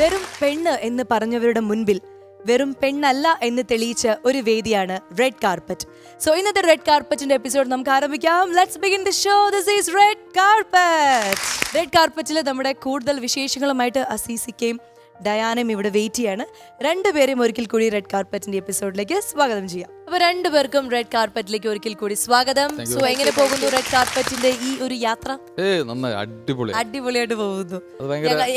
വെറും പെണ്ണ് എന്ന് പറഞ്ഞവരുടെ മുൻപിൽ വെറും പെണ്ണല്ല എന്ന് തെളിയിച്ച ഒരു വേദിയാണ് റെഡ് കാർപ്പറ്റ് സോ ഇന്നത്തെ റെഡ് കാർപ്പറ്റിന്റെ എപ്പിസോഡ് നമുക്ക് ആരംഭിക്കാം. Let's begin the show this is red carpet red കാർപ്പറ്റിൽ നമ്മുടെ കൂടുതൽ വിശേഷങ്ങളുമായിട്ട് അസീസിക്കയും ഡയാനയും ഇവിടെ വെയിറ്റ് ചെയ്യാണ്. രണ്ടുപേരെയും ഒരിക്കൽ കൂടി റെഡ് കാർപ്പറ്റിന്റെ എപ്പിസോഡിലേക്ക് സ്വാഗതം ചെയ്യാം. അപ്പൊ രണ്ടുപേർക്കും റെഡ് കാർപ്പറ്റിലേക്ക് ഒരിക്കൽ കൂടി സ്വാഗതം. സോ എങ്ങനെ പോകുന്നു റെഡ് കാർപ്പറ്റിന്റെ ഈ ഒരു യാത്ര? അടിപൊളി അടിപൊളിയായിട്ട് പോകുന്നു.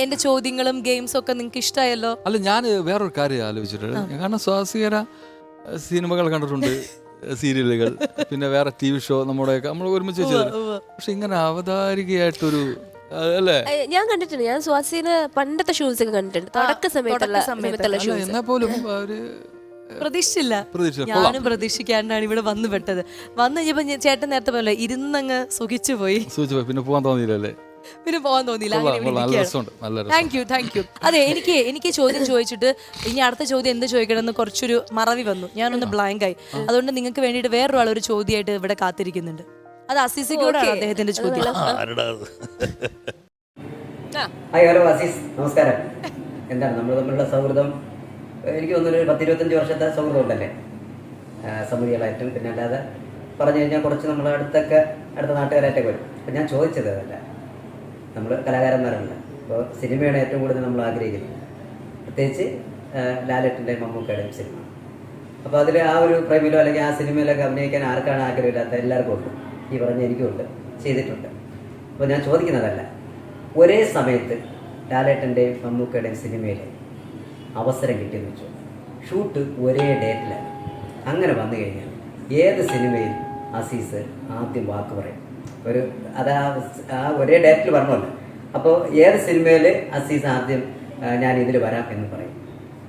എന്റെ ചോദ്യങ്ങളും ഗെയിംസും ഒക്കെ നിങ്ങൾക്ക് ഇഷ്ടമായല്ലോ അല്ല ഞാൻ വേറൊരു കാര്യം ആലോചിച്ചിട്ടുണ്ട് കാരണം സ്വാസികര സിനിമകൾ കണ്ടിട്ടുണ്ട് സീരിയലുകൾ പിന്നെ വേറെ ടി വി ഷോ നമ്മുടെ നമ്മൾ ഒരുമിച്ച് പക്ഷെ ഇങ്ങനെ അവതാരികയായിട്ടൊരു അല്ലേ? ഞാൻ കണ്ടിട്ടുണ്ട്. ഞാൻ സ്വാസിന് പണ്ടത്തെ ഷൂസ് ഒക്കെ കണ്ടിട്ടുണ്ട്. തുടക്ക സമയത്തുള്ള ഷൂസ് എന്നാ പോലും പ്രതീക്ഷിച്ചില്ല. ഞാനും പ്രതീക്ഷിക്കാണ്ടാണ് ഇവിടെ വന്നു പെട്ടത്. വന്നു കഴിഞ്ഞപ്പോ ഞാൻ- ചേട്ടൻ നേരത്തെ പോലെ ഇരുന്നങ്ങ് സുഖിച്ചു പോയി. പിന്നെ പോകാൻ തോന്നിയില്ലല്ലേ? പിന്നെ പോകാൻ തോന്നിയില്ല. താങ്ക് യു താങ്ക് യു അതെ എനിക്ക് എനിക്ക് ചോദ്യം ചോദിച്ചിട്ട് ഇനി അടുത്ത ചോദ്യം എന്ത് ചോദിക്കണമെന്ന് കുറച്ചൊരു മറവി വന്നു. ഞാനൊന്ന് ബ്ലാങ്ക് ആയി. അതുകൊണ്ട് നിങ്ങൾക്ക് വേണ്ടിയിട്ട് വേറൊരാൾ ഒരു ചോദ്യമായിട്ട് ഇവിടെ കാത്തിരിക്കുന്നുണ്ട്. അത് അസിസിക്കോടാണ്. അദ്ദേഹത്തിന്റെ ചോദ്യം. Hi hello Aziz. നമസ്കാരം. എന്താണ് നമ്മൾ തമ്മിലുള്ള സൗഹൃദം? എനിക്ക് തോന്നുന്നു ഒരു പത്തിരുപത്തഞ്ച് വർഷത്തെ സൗഹൃദം ഉണ്ടല്ലേ? ആ, സമിതികളായിട്ടും പിന്നെ അല്ലാതെ പറഞ്ഞു കഴിഞ്ഞാൽ കുറച്ച് നമ്മൾ അടുത്തൊക്കെ അടുത്ത നാട്ടുകാരായിട്ടൊക്കെ വരും. അപ്പം ഞാൻ ചോദിച്ചത് അതല്ല. നമ്മൾ കലാകാരന്മാരല്ല. അപ്പോൾ സിനിമയാണ് ഏറ്റവും കൂടുതൽ നമ്മൾ ആഗ്രഹിക്കുന്നത്. പ്രത്യേകിച്ച് ആ, മമ്മൂക്കയുടെ മമ്മൂക്കയുടെയും സിനിമ. അപ്പോൾ അതിൽ ആ ഒരു പ്രേമിലോ അല്ലെങ്കിൽ ആ സിനിമയിലൊക്കെ അഭിനയിക്കാൻ ആർക്കാണ് ആഗ്രഹമില്ലാത്ത? എല്ലാവർക്കും ഉണ്ട്. ഈ പറഞ്ഞ എനിക്കുണ്ട് ചെയ്തിട്ടുണ്ട്. അപ്പോൾ ഞാൻ ചോദിക്കുന്നതല്ല ഒരേ സമയത്ത് ലാലേട്ടന്റെയും മമ്മൂക്കയുടെയും സിനിമയിൽ അവസരം കിട്ടിയെന്ന് വെച്ചു. ഷൂട്ട് ഒരേ ഡേറ്റിലാണ്. അങ്ങനെ വന്നു കഴിഞ്ഞാൽ ഏത് സിനിമയിൽ അസീസ് ആദ്യം വാക്ക് പറയും? ഒരു അത് ആ ഒരേ ഡേറ്റിൽ പറഞ്ഞല്ലോ. അപ്പോൾ ഏത് സിനിമയിൽ അസീസ് ആദ്യം ഞാൻ ഇതിൽ വരാം എന്ന് പറയും?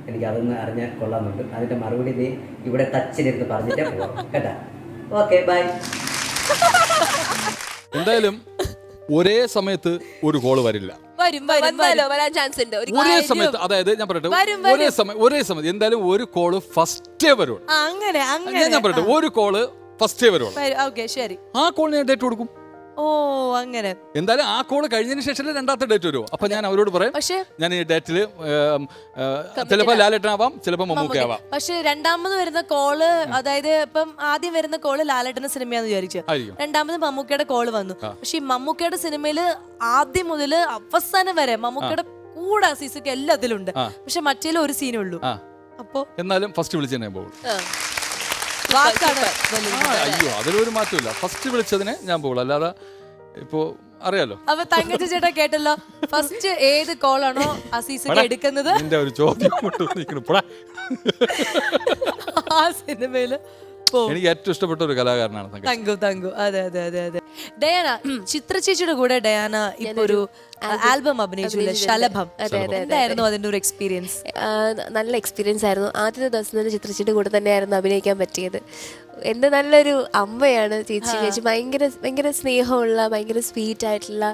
എനിക്ക് അതൊന്ന് അറിഞ്ഞാൽ കൊള്ളാമെന്നുണ്ട്. അതിന്റെ മറുപടി നീ ഇവിടെ ടച്ചിലിരുന്ന് പറഞ്ഞിട്ടേ പോകാം കേട്ടാ? ഓക്കെ ബൈ എന്തായാലും ഒരേ സമയത്ത് ഒരു കോൾ വരില്ല. വരും വരും വന്നാലോ? വരാൻ ചാൻസ് ഉണ്ട്. ഒരു ഒരേ സമയത്ത് അതായത് ഞാൻ പറയട്ടെ വരും, ഒരേ സമയം ഒരേ സമയത്ത് എന്തായാലും ഒരു കോൾ ഫസ്റ്റേ വരുള്ളൂ. ആ, അങ്ങനെ ഞാൻ അങ്ങനെ. ഞാൻ പറയട്ടെ ഒരു കോൾ ഫസ്റ്റേ വരുള്ളൂ. ഓക്കെ ശരി. ആ കോളിന് ഞാൻ ഡേറ്റ് കൊടുക്കും. ഓ അങ്ങനെ. എന്തായാലും ആ കോൾ കഴിഞ്ഞതിന് ശേഷം രണ്ടാമത്തെ ഡേറ്റ് വരുമോ അപ്പൊ ഞാൻ അവരോട് പറയും. പക്ഷേ ഞാൻ ഈ ഡേറ്റിൽ ചിലപ്പോൾ ലാലേട്ടനാവാം ചിലപ്പോൾ മമ്മൂക്കയാവാം. പക്ഷേ രണ്ടാമത് വരുന്ന കോൾ അതായത് ഇപ്പം ആദ്യം വരുന്ന കോൾ ലാലേട്ടന്റെ സിനിമയാന്ന് വിചാരിച്ചു. രണ്ടാമത് മമ്മൂക്കയുടെ കോൾ വന്നു. പക്ഷെ ഈ മമ്മൂക്കയുടെ സിനിമയിൽ ആദ്യം മുതൽ അവസാനം വരെ മമ്മൂക്കയുടെ കൂടെ സീസൊക്കെ എല്ലാത്തിലും ഉണ്ട് ആ. പക്ഷെ മറ്റേലും ഒരു സീനേ ഉള്ളൂ. അപ്പോ എന്നാലും ഫസ്റ്റ് വിളിച്ചു തന്നെ പോകും. വാക്കാണ് വലുത്. അയ്യോ അതിലൊരു മാറ്റമില്ല ഫസ്റ്റ് വിളിച്ചതിനെ ഞാൻ പോകുള്ളൂ അല്ലാതെ ഇപ്പോ അറിയാലോ അപ്പൊ തങ്കച്ച ചേട്ടാ കേട്ടല്ലോ ഫസ്റ്റ് ഏത് കോളാണോ അസീസൊക്കെ എടുക്കുന്നത് നിന്റെ ഒരു ചോദ്യം കൊണ്ട് നിൽക്കുന്നു. പോടാ. ആ സിനിമയിൽ പോ എനിക്ക് ഏറ്റവും ഇഷ്ടപ്പെട്ട ഒരു കലാകാരനാണ് തങ്കച്ചൻ. തങ്കു തങ്കു അതെ അതെ അതെ അതെ ഡയാന ചിത്ര ചേച്ചിയുടെ കൂടെ ഡയാന ഇപ്പൊ ഒരു ആൽബം അഭിനയിച്ചില്ലേ ശലഭം. എന്തായിരുന്നു അതിന്റെ ഒരു എക്സ്പീരിയൻസ് നല്ല എക്സ്പീരിയൻസ് ആയിരുന്നു. ആദ്യത്തെ ദിവസം തന്നെ ചിത്രച്ചിയുടെ കൂടെ തന്നെയായിരുന്നു അഭിനയിക്കാൻ പറ്റിയത്. എന്ത് നല്ലൊരു അമ്മയാണ് ചേച്ചി. ചേച്ചി ഭയങ്കര ഭയങ്കര സ്നേഹമുള്ള ഭയങ്കര സ്വീറ്റ് ആയിട്ടുള്ള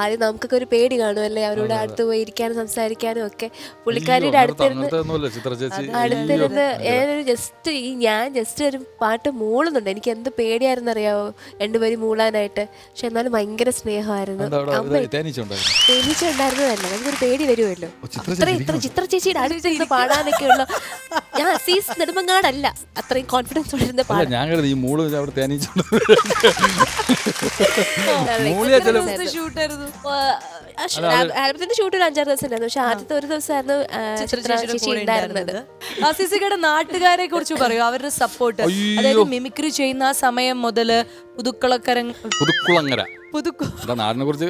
ആദ്യം നമുക്കൊക്കെ ഒരു പേടി കാണുമല്ലേ അവരോട് അടുത്ത് പോയി ഇരിക്കാനും സംസാരിക്കാനും ഒക്കെ. പുള്ളിക്കാരിയുടെ അടുത്ത് അടുത്തിരുന്ന് അങ്ങനത്തെ ചിത്ര ചേച്ചി. അടുത്തിരുന്ന് ഞാനൊരു ജസ്റ്റ് ഈ ഞാൻ ജസ്റ്റ് ഒരു പാട്ട് മൂളുന്നുണ്ട്. എനിക്ക് എന്ത് പേടിയായിരുന്നു അറിയാവോ രണ്ടുപേരും മൂളാനായിട്ട്. പക്ഷെ എന്നാലും ഭയങ്കര സ്നേഹമായിരുന്നു. എന്താ അവിടെ അമ്മ ഇത് തേനീച്ചുണ്ടായിരുന്നു തന്നെ നമുക്കൊരു പേടി വരുമല്ലോ. അത്ര ഇത്ര ചിത്ര ചേച്ചിയുടെ അടുത്ത് പാടാനൊക്കെ ഉള്ള ഞാൻ അസീസ് നെടുമങ്ങാടല്ല അത്രയും കോൺഫിഡൻസ് ഉള്ളിരുന്ന് അല്ല പാടാൻ ഞാൻ കരുതി ഈ മൂൾ അവിടെ തേനീച്ചുണ്ട് മൂളിയ ചില ഷൂട്ടായിരുന്നു. ആൽബത്തിന്റെ ഷൂട്ട് ഒരു അഞ്ചാറ് ദിവസം ഉണ്ടായിരുന്നു പക്ഷെ ആദ്യത്തെ ഒരു ദിവസമായിരുന്നു ചേച്ചി ഉണ്ടായിരുന്നത്. നാട്ടുകാരെ കുറിച്ച് പറയൂ അവരുടെ സപ്പോർട്ട് അതായത് മിമിക്രി ചെയ്യുന്ന ആ സമയം മുതൽ പുതുക്കുളക്കര പുതുക്കുളങ്ങര. നാടിനെ കുറിച്ച്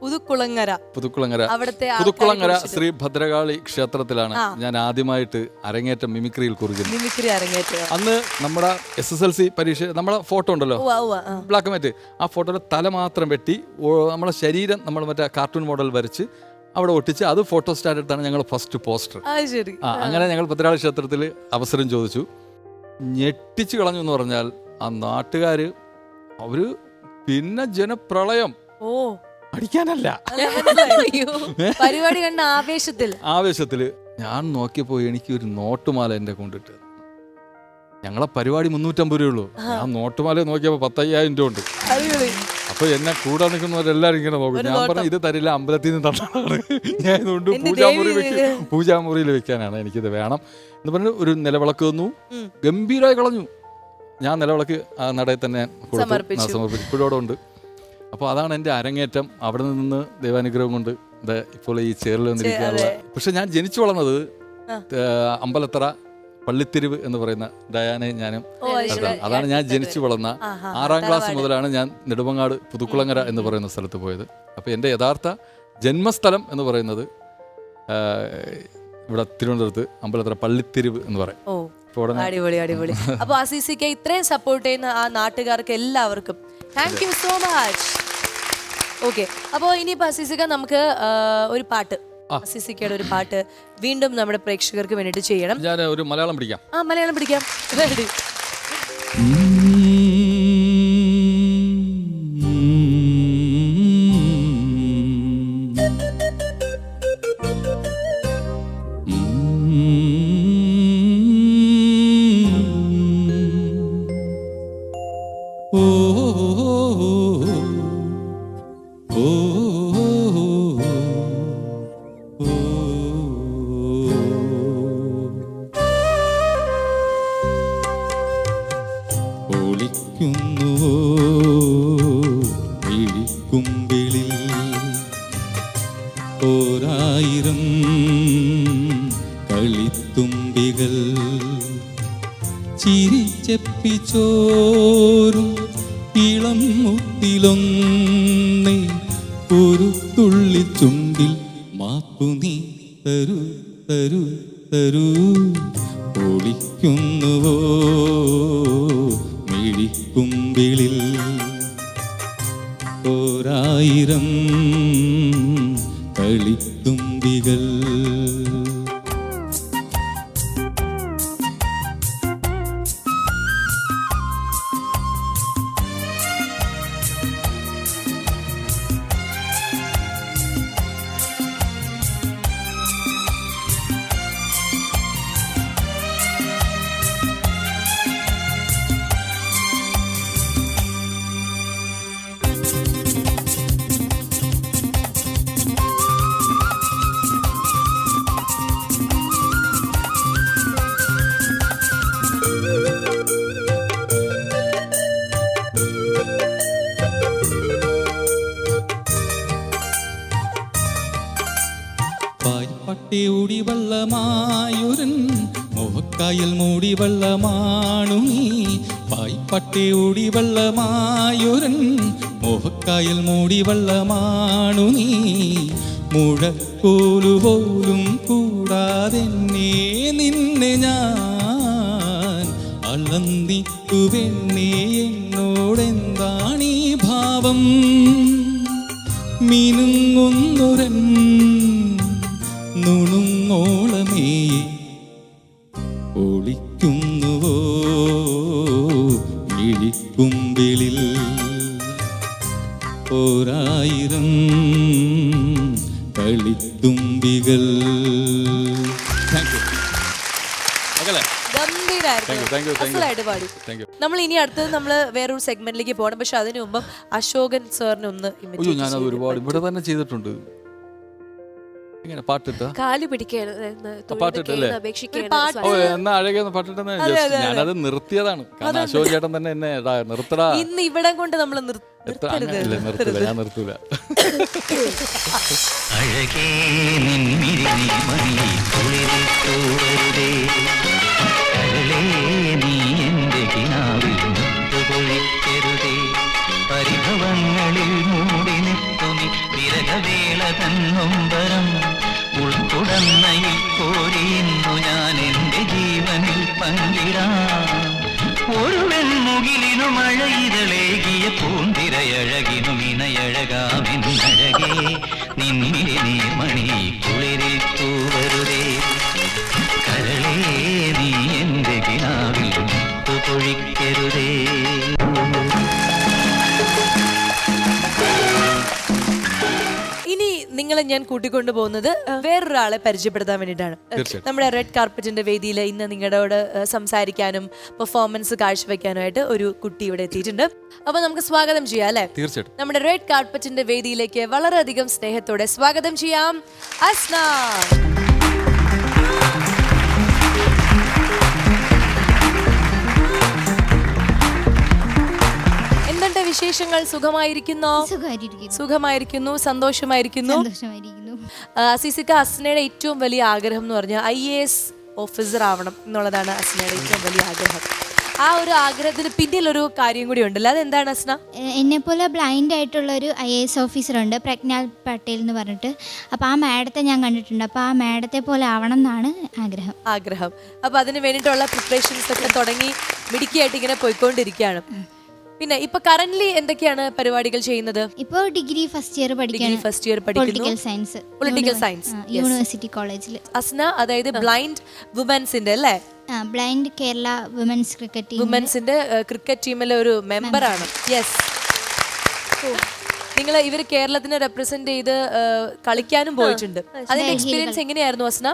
പുതുക്കുളങ്ങര. പുതുക്കുളങ്ങര. അവിടുത്തെ പുതുക്കുളങ്ങര ശ്രീ ഭദ്രകാളി ക്ഷേത്രത്തിലാണ് ഞാൻ ആദ്യമായിട്ട് അരങ്ങേറ്റം മിമിക്രിയിൽ കുറിക്കുന്നത്. മിമിക്രി അരങ്ങേറ്റം. അന്ന് നമ്മുടെ എസ് എസ് എൽ സി പരീക്ഷ നമ്മളെ ഫോട്ടോ ഉണ്ടല്ലോ? Black and white. ആ ഫോട്ടോയുടെ തല മാത്രം വെട്ടി നമ്മുടെ നമ്മളെ ശരീരം നമ്മൾ മറ്റേ കാർട്ടൂൺ മോഡൽ വരച്ച് അവിടെ ഒട്ടിച്ച് അത് ഫോട്ടോ സ്റ്റാറ്റ് എടുത്താണ് ഞങ്ങൾ ഫസ്റ്റ് പോസ്റ്റർ ആ അങ്ങനെ ഞങ്ങൾ ഭദ്രകാളി ക്ഷേത്രത്തിൽ അവസരം ചോദിച്ചു. ഞെട്ടിച്ചു കളഞ്ഞു എന്ന് പറഞ്ഞാൽ ആ നാട്ടുകാർ അവർ പിന്നെ ജനപ്രളയം. ഓ. അടിക്കാനല്ല. പരിപാടി കണ്ട ആവേശത്തിൽ. ആവേശത്തിൽ ഞാൻ നോക്കിയപ്പോ എനിക്ക് ഒരു നോട്ടുമാല എന്റെ കൊണ്ടിട്ട് ഞങ്ങളെ പരിപാടി മുന്നൂറ്റമ്പത് രൂപയുള്ളൂ ഞാൻ നോട്ടുമാല നോക്കിയപ്പോ പത്തയ്യായിരം രൂപ ഉണ്ട്. അപ്പൊ എന്നെ കൂടെ നിൽക്കുന്നവരെല്ലാരും ഇങ്ങനെ നോക്കും. ഞാൻ പറഞ്ഞു ഇത് തരില്ല അമ്പലത്തിൽ നിന്ന് തന്നാണ്. ഞാൻ ഇതുകൊണ്ട് പൂജാമുറി. വെക്കും പൂജാമുറിയിൽ വെക്കാനാണ് എനിക്കിത് വേണം എന്ന് പറഞ്ഞു ഒരു നിലവിളക്ക് തന്നു. ഗംഭീരമായി കളഞ്ഞു. ഞാൻ നിലവിളക്ക് ആ നടയിൽ തന്നെ കൊടുത്തു. സമർപ്പിച്ചു. ആ, സമർപ്പിച്ചു ഇപ്പോഴും അവിടെ ഉണ്ട് അപ്പോൾ അതാണ് എന്റെ അരങ്ങേറ്റം അവിടെ നിന്ന് ദൈവാനുഗ്രഹം കൊണ്ട് ഇത് ഇപ്പോൾ ഈ ചേറിൽ വന്നിരിക്കാനുള്ള പക്ഷെ ഞാൻ ജനിച്ചു വളർന്നത് അമ്പലത്തറ പള്ളിത്തെരുവ് എന്ന് പറയുന്ന ഡയാനെ ഞാനും. അതാണ്. ഞാൻ ജനിച്ചു വളർന്ന ആറാം ക്ലാസ് മുതലാണ് ഞാൻ നെടുമങ്ങാട് പുതുക്കുളങ്ങര എന്ന് പറയുന്ന സ്ഥലത്ത് പോയത് അപ്പോൾ എന്റെ യഥാർത്ഥ ജന്മസ്ഥലം എന്ന് പറയുന്നത് ഇവിടെ തിരുവനന്തപുരത്ത് അമ്പലത്തറ പള്ളിത്തെരുവ് എന്ന് പറയും അടിപൊളി അടിപൊളി. അപ്പൊ അസീസിക്ക് ഇത്രയും സപ്പോർട്ട് ചെയ്യുന്ന ആ നാട്ടുകാർക്ക് എല്ലാവർക്കും. Thank you so much okay അപ്പോൾ ഇനിയിപ്പോ അസീസിക്ക നമുക്ക് ഒരു പാട്ട്. അസീസിക്കയുടെ ഒരു പാട്ട് വീണ്ടും നമ്മുടെ പ്രേക്ഷകർക്ക് വേണ്ടിയിട്ട് ചെയ്യണം. ഞാൻ ഒരു മലയാളം പിടിക്കാം. ആ മലയാളം പിടിക്കാം. Ready? ഒളിക്കുന്നുവോ വിഴിക്കുമ്പിളിൽ ഓരായിരം കളിത്തുമ്പികൾ. ചിരിച്ചെപ്പിച്ചോരും ഇളം മുട്ടിലൊന്നേ ഒരു തുള്ളി ചുണ്ടിൽ മാപ്പു നീ തരു തരൂ തരൂ. ഒളിക്കുന്നുവോ മിഴിക്കുമ്പിളിൽ ഓരായിരം കളിത്തുമ്പികൾ മോഹക്കായൽ മൂടി വെള്ളമാണു നീ. പായ്പട്ടി ഓടി വെള്ളമായുരൻ മോഹക്കായൽ മൂടി വെള്ളമാണു നീ. മുഴക്കോലു പോലും കൂടാതെന്നെ നിന്നെ ഞാൻ അളന്നിട്ടു പെണ്ണേ എന്നോടെന്താണീ ഭാവം? മിനുങ്ങുന്നൊരൻ അസലായിട്ട് ഇഴിക്കുമ്പിളിൽ Thank you. നമ്മൾ ഇനി അടുത്തത് നമ്മൾ വേറൊരു സെഗ്മെന്റിലേക്ക് പോകണം. പക്ഷെ അതിനു മുമ്പ് അശോകൻ സാറിന് ഒന്ന് ഞാൻ ഒരുപാട്. ഇവിടെ തന്നെ ചെയ്തിട്ടുണ്ട്. അതെ, പാട്ടിട്ട്? അതെ. ഞാനത് നിർത്തിയതാണ്. കാരണം അശോക് ചേട്ടൻ തന്നെ എന്നെ നിർത്തടാ. ഇന്ന് ഇവിടെ കൊണ്ട് നമ്മൾ നിർത്തില്ല ഞാൻ നിർത്തൂല. അഴകേ നീ കിനാവിൽ പരിഭവങ്ങളിൽ മൂടി നിൽക്കുമി വിരകവേള തന്നൊമ്പരം പങ്കിടാം ഒരു വെൺമുകിലിനു മഴയിതളേകിയ പൂന്തിരയഴകിനും ഇണയഴകാമെന്നഴകേ നിന്നിലെ നീർമണി കുളിരിൽ തൂവരുതേ കരളേ നീ എന്റെ കിനാവിൽ പൊഴിക്കരുതേ ഇനി നിങ്ങൾ ഞാൻ കൂട്ടിക്കൊണ്ടു പോകുന്നത് വേറൊരാളെ പരിചയപ്പെടുത്താൻ വേണ്ടിയിട്ടാണ്. നമ്മുടെ റെഡ് കാർപ്പറ്റിന്റെ വേദിയിൽ ഇന്ന് നിങ്ങളോട് സംസാരിക്കാനും പെർഫോമൻസ് കാഴ്ചവെക്കാനുമായിട്ട് ഒരു കുട്ടി ഇവിടെ എത്തിയിട്ടുണ്ട്. അപ്പൊ നമുക്ക് സ്വാഗതം ചെയ്യാം അല്ലെ? തീർച്ചയായിട്ടും. നമ്മുടെ റെഡ് കാർപ്പറ്റിന്റെ വേദിയിലേക്ക് വളരെയധികം സ്നേഹത്തോടെ സ്വാഗതം ചെയ്യാം. അസ്ന വിശേഷങ്ങൾ സുഖമായിരിക്കുന്നു? സുഖമായിരിക്കുന്നു സന്തോഷമായിരിക്കുന്നു. അസീസിക്ക അസ്നയുടെ ഏറ്റവും വലിയ ആഗ്രഹം എന്ന് പറഞ്ഞാൽ ഐ എ എസ് ഓഫീസർ ആവണം എന്നുള്ളതാണ് അസ്നയുടെ ഏറ്റവും വലിയ ആഗ്രഹം. ആ ഒരു ആഗ്രഹത്തിന് പിന്നിൽ ഒരു കാര്യം കൂടി ഉണ്ടല്ലോ. അതെന്താണ് അസ്ന? എന്നെ പോലെ ബ്ലൈൻഡ് ആയിട്ടുള്ള ഒരു ഐ എ എസ് ഓഫീസറുണ്ട് പ്രജ്ഞാൽ പട്ടേൽ എന്ന് പറഞ്ഞിട്ട്. അപ്പോൾ ആ മാഡത്തെ ഞാൻ കണ്ടിട്ടുണ്ട്. അപ്പോൾ ആ മാഡത്തെ പോലെ ആവണം എന്നാണ് ആഗ്രഹം. ആഗ്രഹം. അപ്പൊ അതിന് വേണ്ടിയിട്ടുള്ള പ്രിപ്പറേഷൻസ് ഒക്കെ തുടങ്ങി മിടുക്കിയായിട്ട് ഇങ്ങനെ പോയിക്കൊണ്ടിരിക്കുകയാണ്. പിന്നെ ഇപ്പൊ കറന്റ് എന്തൊക്കെയാണ് പരിപാടികൾ ചെയ്യുന്നത്? ഇപ്പോൾ degree first year degree first year പഠിക്കുന്നു. Political science political science university കോളേജിൽ അസ്ന അതായത് ബ്ലൈൻഡ് വുമൻസിന്റെ അല്ലേ? Blind Kerala women's cricket team വുമൻസിന്റെ cricket ടീമിലെ ഒരു മെമ്പർ ആണ്. യെസ് നിങ്ങൾ ഇവർ കേരളത്തിനെ റെപ്രസെന്റ് ചെയ്ത് കളിക്കാനും പോയിട്ടുണ്ട്. അതിന്റെ എക്സ്പീരിയൻസ് എങ്ങനെയായിരുന്നു അസ്ന?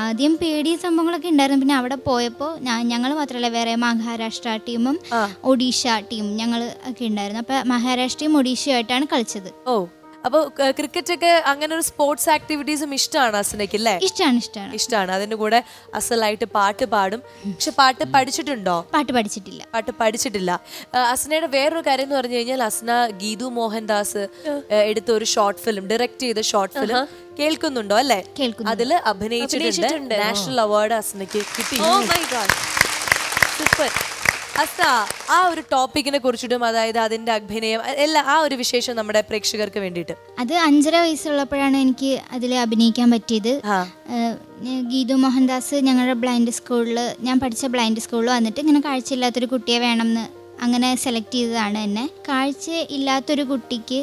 ആദ്യം പേടിയ സംഭവങ്ങളൊക്കെ ഉണ്ടായിരുന്നു. പിന്നെ അവിടെ പോയപ്പോ ഞങ്ങൾ മാത്രമല്ല വേറെ മഹാരാഷ്ട്ര ടീമും ഒഡീഷ ടീമും ഞങ്ങൾ ഒക്കെ ഉണ്ടായിരുന്നു. അപ്പൊ മഹാരാഷ്ട്രയും ഒഡീഷയുമായിട്ടാണ് കളിച്ചത്. ഓ. അപ്പൊ ക്രിക്കറ്റ് ഒക്കെ അങ്ങനെ ഒരു സ്പോർട്സ് ആക്ടിവിറ്റീസും ഇഷ്ടമാണ് അസ്നയ്ക്ക് അല്ലേ? ഇഷ്ടമാണ് ഇഷ്ടമാണ് ഇഷ്ടമാണ് അതിന്റെ കൂടെ അസലായിട്ട് പാട്ട് പാടും. പക്ഷെ പാട്ട് പഠിച്ചിട്ടുണ്ടോ? പാട്ട് പഠിച്ചിട്ടില്ല. പാട്ട് പഠിച്ചിട്ടില്ല. അസനയുടെ വേറൊരു കാര്യം എന്ന് പറഞ്ഞു കഴിഞ്ഞാൽ അസ്ന ഗീതു മോഹൻദാസ് എടുത്ത ഒരു ഷോർട്ട് ഫിലിം ഡയറക്ട് ചെയ്ത ഷോർട്ട് ഫിലിം കേൾക്കുന്നുണ്ടോ അല്ലേ? അതിൽ അതിൽ അഭിനയിച്ചിട്ടുണ്ട് നാഷണൽ അവാർഡ് അസ്നയ്ക്ക് കിട്ടി. സൂപ്പർ. അസ്ന ആ ഒരു ടോപ്പിക്കിനെ കുറിച്ചിട്ടും അതായത് അതിന്റെ അഭിനയം എല്ലാ ആ ഒരു വിശേഷം നമ്മുടെ പ്രേക്ഷകർക്ക് വേണ്ടിയിട്ട്. അത് അഞ്ചര വയസ്സുള്ളപ്പോഴാണ് എനിക്ക് അതിൽ അഭിനയിക്കാൻ പറ്റിയത്. ഗീതു മോഹൻദാസ് ഞങ്ങളുടെ ബ്ലൈൻഡ് സ്കൂളിൽ ഞാൻ പഠിച്ച ബ്ലൈൻഡ് സ്കൂളിൽ വന്നിട്ട് ഇങ്ങനെ കാഴ്ചയില്ലാത്തൊരു കുട്ടിയെ വേണമെന്ന് അങ്ങനെ സെലക്ട് ചെയ്തതാണ് എന്നെ. കാഴ്ച ഇല്ലാത്തൊരു കുട്ടിക്ക്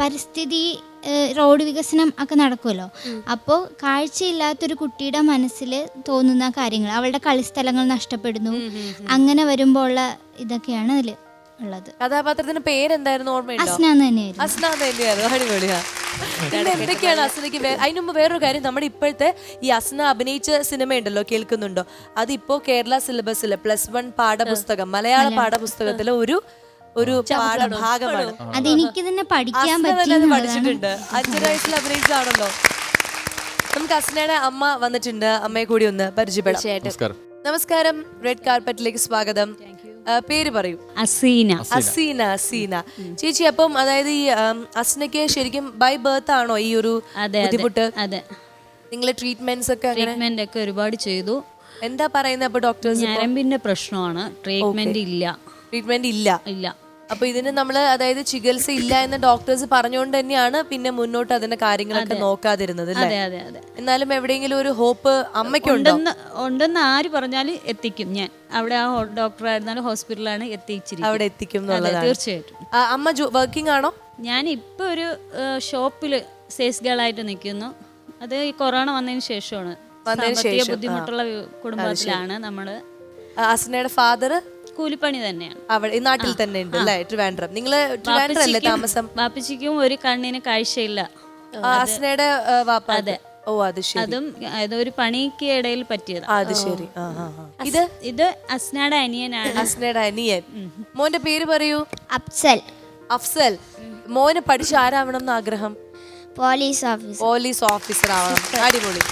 പരിസ്ഥിതി റോഡ് വികസനം ഒക്കെ നടക്കുമല്ലോ അപ്പോൾ കാഴ്ചയില്ലാത്തൊരു കുട്ടിയുടെ മനസ്സിൽ തോന്നുന്ന കാര്യങ്ങൾ അവളുടെ കളിസ്ഥലങ്ങൾ നഷ്ടപ്പെടുന്നു. അങ്ങനെ വരുമ്പോൾ ഉള്ള ഇതൊക്കെയാണ് അതിൽ ഉള്ളത്. കഥാപാത്രത്തിന്റെ പേരെന്തായിരുന്നു തന്നെയായിരുന്നു. തന്നെയായിരുന്നു. അടിപൊളിയാ. പിന്നെ എന്തൊക്കെയാണ് അസ്നയ്ക്ക് അതിന് മുമ്പ് വേറൊരു കാര്യം നമ്മുടെ ഇപ്പോഴത്തെ ഈ അസ്ന അഭിനയിച്ച സിനിമ ഉണ്ടല്ലോ കേൾക്കുന്നുണ്ടോ? അതിപ്പോ കേരള സിലബസിലെ പ്ലസ് വൺ പാഠപുസ്തകം മലയാള പാഠപുസ്തകത്തിലെ ഒരു ഒരു പാഠഭാഗമാണ്. അതെനിക്ക് തന്നെ പഠിക്കാൻ. പഠിച്ചിട്ടുണ്ട്. അഞ്ചര വയസ്സിൽ അഭിനയിച്ചതാണല്ലോ. നമുക്ക് അസ്നയുടെ അമ്മ വന്നിട്ടുണ്ട്. അമ്മയെ കൂടി ഒന്ന് പരിചയപ്പെടാം. നമസ്കാരം. നമസ്കാരം. റെഡ് കാർപ്പറ്റിലേക്ക് സ്വാഗതം. പേര് പറയൂ. അസീന. അസീന അസീന. ചേച്ചി അപ്പം അതായത് ഈ അസ്നയ്ക്ക് ശരിക്കും ബൈ ബർത്ത് ആണോ ഈ ഒരു ബുദ്ധിമുട്ട്? അതെ. നിങ്ങളെ ട്രീറ്റ്മെന്റ്സ് ഒക്കെ ട്രീറ്റ്മെന്റ് ഒക്കെ ഒരുപാട് ചെയ്തു. എന്താ പറയുന്നത് അപ്പൊ ഡോക്ടേഴ്സ് ഞരമ്പിന്റെ പ്രശ്നമാണ്. ട്രീറ്റ്മെന്റ് ഇല്ല. ട്രീറ്റ്മെന്റ് ഇല്ല. ഇല്ല. അപ്പൊ ഇതിന് നമ്മൾ അതായത് ചികിത്സ ഇല്ല എന്ന് ഡോക്ടേഴ്സ് പറഞ്ഞുകൊണ്ട് തന്നെയാണ് പിന്നെ മുന്നോട്ട് അതിന്റെ കാര്യങ്ങളൊക്കെ നോക്കാതിരുന്നത് അല്ലേ? അതെ അതെ അതെ. എന്നാലും എവിടെയെങ്കിലും ഒരു ഹോപ്പ് അമ്മയ്ക്കുണ്ടോ? ഉണ്ടെന്ന് ഉണ്ടെന്ന് ആര് പറഞ്ഞാലും എത്തിക്കും ഞാൻ. അവിടെ ആ ഡോക്ടർ ആയിരുന്നാലും ഹോസ്പിറ്റലാണ് എത്തിച്ചിരിക്കുന്നത്. അവിടെ എത്തിക്കും എന്നുള്ളതാണ്. തീർച്ചയായിട്ടും. ആ, അമ്മ വർക്കിംഗ് ആണോ? ഞാൻ ഇപ്പൊ ഒരു ഷോപ്പിൽ സെയിൽസ് ഗേൾ ആയിട്ട് നിൽക്കുന്നു. അത് ഈ കൊറോണ വന്നതിന് ശേഷമാണ്. വന്നതിന് സാമ്പത്തിക ശേഷം, ആ. ബുദ്ധിമുട്ടുള്ള കുടുംബത്തിലാണ് നമ്മൾ. ആ, അസ്നയുടെ ഫാദർ കൂലിപ്പണി തന്നെയാണ്. അവിടെ ഈ നാട്ടിൽ തന്നെ ഉണ്ട് അല്ലേ ട്രിവാൻഡ്രം? നിങ്ങൾ ട്രിവാൻഡ്രം അല്ലേ താമസം? വാപ്പച്ചിക്കും ഒരു കണ്ണിന് കാഴ്ചയില്ല. ആ, അസ്നയുടെ വാപ്പ അതെ. ഓ അത് ശരി. അതും അതൊരു പണിക്ക് ഇടയിൽ പറ്റിയത്. അത് ശരി. ഇത് ഇത് അസ്നയുടെ അനിയനാണ്. അസ്നയുടെ അനിയൻ. മോന്റെ പേര് പറയൂ? അഫ്സൽ. അഫ്സൽ. മോനെ പഠിച്ച് ആരാവണം എന്ന് ആഗ്രഹം? Police officer. പോലീസ് ഓഫീസർ ആവണം അടിപൊളി.